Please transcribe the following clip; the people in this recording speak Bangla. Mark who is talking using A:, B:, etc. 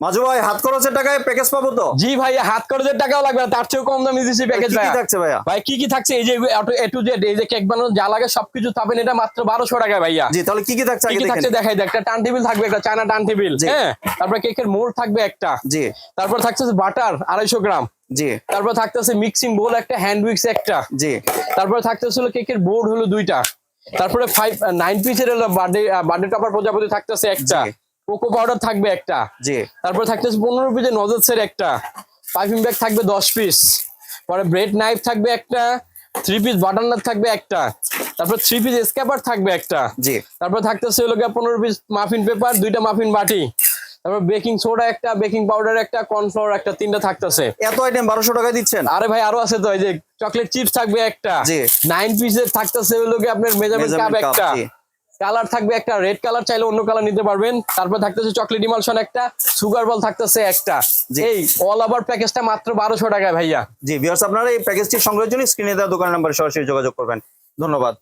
A: মাজু ভাই হাত খরচের টাকায় প্যাকেজ পাবো তো?
B: জি ভাইয়া হাত খরচের টাকাও লাগবে না তার চেয়েও কম দামে দিচ্ছি প্যাকেজ ভাইয়া।
A: থাকছে ভাইয়া?
B: ভাই কি কি থাকছে? এই যে এ টু জেড এই যে কেক বানানো যা লাগে সবকিছু পাবেন এটা মাত্র বারোশো টাকা ভাইয়া।
A: জি তাহলে কি কি থাকছে
B: কি কি থাকছে দেখাই দেয় একটা টান টেবিল থাকবে একটা চায়না টান টেবিল হ্যাঁ? তারপরে কেকের মোড় থাকবে একটা।
A: জি।
B: তারপর থাকতেছে বাটার আড়াইশো গ্রাম।
A: জি।
B: তারপর থাকতেছে মিক্সিং বোল একটা হ্যান্ড উইক্স একটা।
A: জি।
B: তারপরে থাকতেছিল কেকের বোর্ড হলো দুইটা। তারপরে ফাইভ নাইন পিসের হলো বার্থডে বার্থডে টপার প্রজাপতি থাকতেছে একটা। কোকো পাউডার থাকবে একটা।
A: জি।
B: তারপরে থাকতেছে পনেরো পিসের নজেলসের একটা। পাইপিং ব্যাগ থাকবে দশ পিস পরে ব্রেড নাইফ থাকবে একটা। থ্রি পিস বাটার নাট থাকবে একটা। তারপর থ্রি পিস স্ক্যাপার থাকবে একটা।
A: জি।
B: তারপর থাকতেছে হলো গিয়ে পনেরো পিস মাফিন পেপার দুইটা মাফিন বাটি। তারপর বেকিং সোডা একটা বেকিং পাউডার একটা কর্নফ্লাওয়ার একটা তিনটা থাকতেছে
A: এত আইটেম বারোশো টাকা দিচ্ছেন?
B: আরে ভাই আরও আছে তো এই যে চকলেট চিপস থাকবে একটা।
A: জি।
B: নাইন পিসের থাকতেছে হলো গিয়ে আপনার মেজারমেন্ট কাপ একটা। কালার থাকবে একটা রেড কালার চাইলে অন্য কালার নিতে পারবেন। তারপর থাকতেছে চকলেট ইমালশন একটা সুগার বল থাকতেছে একটা। এই অল ওভার প্যাকেজটা মাত্র বারোশো টাকায় ভাইয়া।
A: জি ভিউয়ার্স আপনারা এই প্যাকেজটি সংগ্রহের জন্য স্ক্রিনে দেওয়া দোকান নাম্বার সরাসরি যোগাযোগ করবেন। ধন্যবাদ।